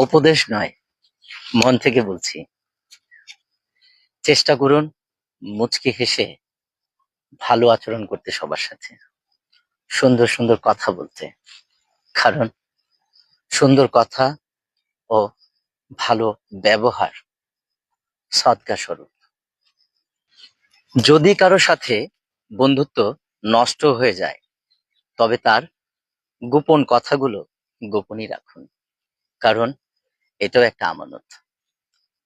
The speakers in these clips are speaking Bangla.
উপদেশ নয়, মন থেকে বলছি। চেষ্টা করুন মুচকি হেসে ভালো আচরণ করতে সবার সাথে। সুন্দর সুন্দর কথা বলতে। কারণ সুন্দর কথা ও ভালো ব্যবহার সৎকা স্বরূপ। যদি কারও সাথে বন্ধুত্ব নষ্ট হয়ে যায়, তবে তার গোপন কথাগুলো গোপনই রাখুন। কারণ এটাও একটা আমানত।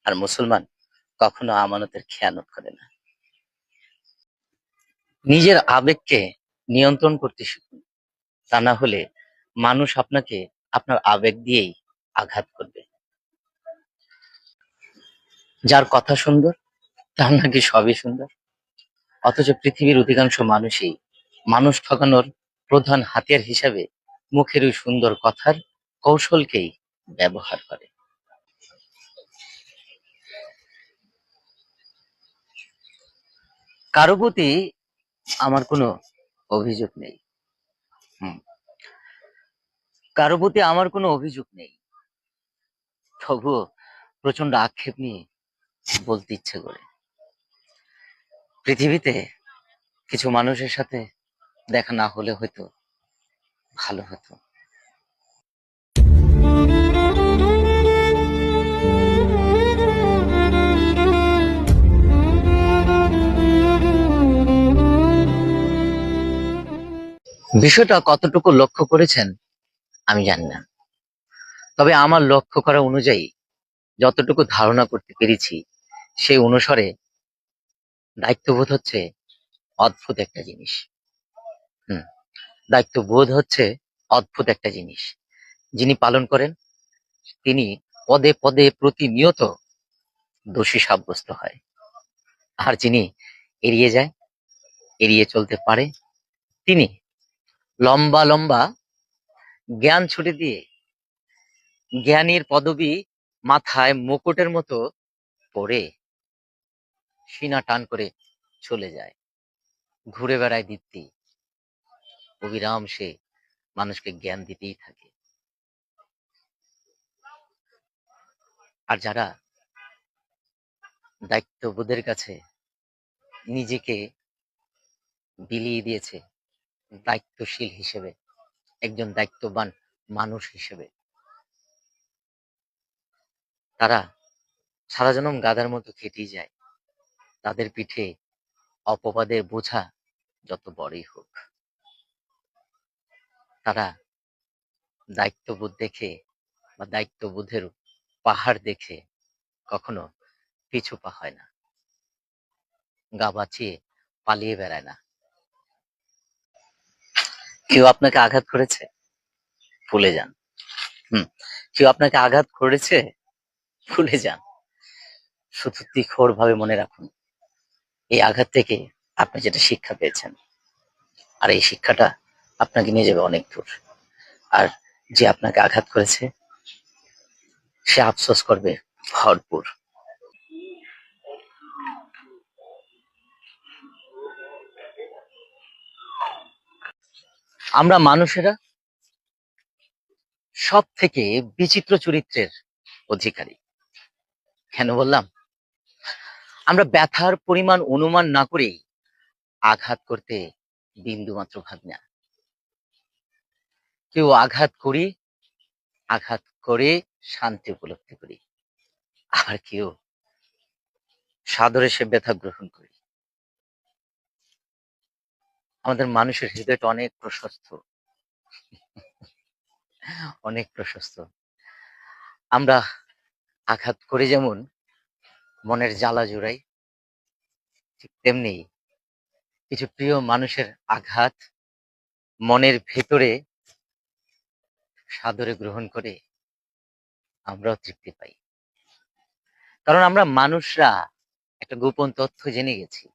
আর মুসলমান কখনো আমানতের খেয়ানত করে না। নিজের আবেগকে নিয়ন্ত্রণ করতে শিখুন। তা না হলে মানুষ আপনাকে আপনার আবেগ দিয়েই আঘাত করবে। যার কথা সুন্দর, তার নাকি সবই সুন্দর। অথচ পৃথিবীর অধিকাংশ মানুষই মানুষ ঠকানোর প্রধান হাতিয়ার হিসাবে মুখের ওই সুন্দর কথার কৌশলকেই ব্যবহার করে। কারও প্রতি আমার কোনো অভিযোগ নেই। কারও প্রতি আমার কোনো অভিযোগ নেই। তবুও প্রচণ্ড আক্ষেপ নিয়ে বলতে ইচ্ছে করে। পৃথিবীতে কিছু মানুষের সাথে দেখা না হলে হয়তো ভালো হতো। বিষয়টা কতটুকু লক্ষ্য করেছেন, আমি জানি না। তবে আমার লক্ষ্য করা অনুযায়ী যতটুকু ধারণা করতে পেরেছি, সেই অনুসারে দায়িত্ববোধ হচ্ছে অদ্ভুত একটা জিনিস। হুম, দায়িত্ববোধ হচ্ছে অদ্ভুত একটা জিনিস। যিনি পালন করেন, তিনি পদে পদে প্রতিনিয়ত দোষী সাব্যস্ত হয়। আর যিনি এড়িয়ে যায়, এড়িয়ে চলতে পারে, তিনি লম্বা লম্বা জ্ঞান ছুটে দিয়ে জ্ঞানীর পদবি মাথায় মুকুটের মতো পরে সিনা টান করে চলে যায়। ঘুরে বেড়ায় দীপ্তি। অবিরাম সে মানুষকে জ্ঞান দিতেই থাকে। আর যারা দায়িত্ববোধের কাছে নিজেকে বিলিয়ে দিয়েছে দায়িত্বশীল হিসেবে, একজন দায়িত্ববান মানুষ হিসেবে। তারা সারা জনম গাধার মতো খেটেই যায়। তাদের পিঠে অপবাদের বোঝা যত বড়ই হোক। তারা দায়িত্ববোধ দেখে বা দায়িত্ববোধের পাহাড় দেখে কখনো পিছু পা হয় না। গা বাঁচিয়ে পালিয়ে বেড়ায় না। কেউ আপনাকে আঘাত করেছে? ভুলে যান। হুম, কেউ আপনাকে আঘাত করেছে? ভুলে যান। শুধু তীখর ভাবে মনে রাখুন, এই আঘাত থেকে আপনি যেটা শিক্ষা পেয়েছেন, আর এই শিক্ষাটা আপনাকে নিয়ে যাবে অনেক দূর। আর যে আপনাকে আঘাত করেছে, সে আফসোস করবে ভরপুর। আমরা মানুষেরা সব থেকে বিচিত্র চরিত্রের অধিকারী। কেন বললাম? আমরা ব্যথার পরিমাণ অনুমান না করেই আঘাত করতে বিন্দু মাত্র ভাবি না। কেউ আঘাত করি, আঘাত করে শান্তি উপলব্ধি করি। আর কেউ সাদরে সে ব্যথা গ্রহণ করি। আমাদের মানুষের হৃদয়টা অনেক প্রশস্ত। অনেক প্রশস্ত। আমরা আঘাত করে যেমন মনের জ্বালা জোড়াই, ঠিক তেমনি কিছু প্রিয় মানুষের আঘাত মনের ভেতরে সাদরে গ্রহণ করে আমরাও তৃপ্তি পাই। কারণ আমরা মানুষরা একটা গোপন তথ্য জেনে গেছি।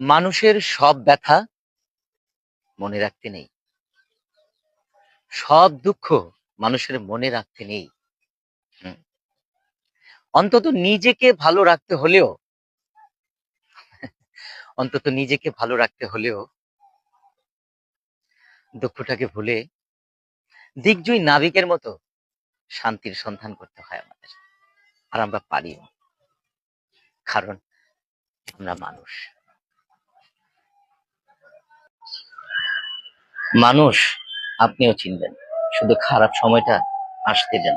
মানুষের সব ব্যথা মনে রাখতে নেই। সব দুঃখ মানুষের মনে রাখতে নেই। অন্তত নিজেকে ভালো রাখতে হলেও, অন্তত নিজেকে ভালো রাখতে হলেও দুঃখটাকে ভুলে দিগ্জয়ী নাবিকের মতো শান্তির সন্ধান করতে হয় আমাদের। আর আমরা পারিও কারণ আমরা মানুষ। মানুষ আপনিও চিনবেন। শুধু খারাপ সময়টা আসতে দেন।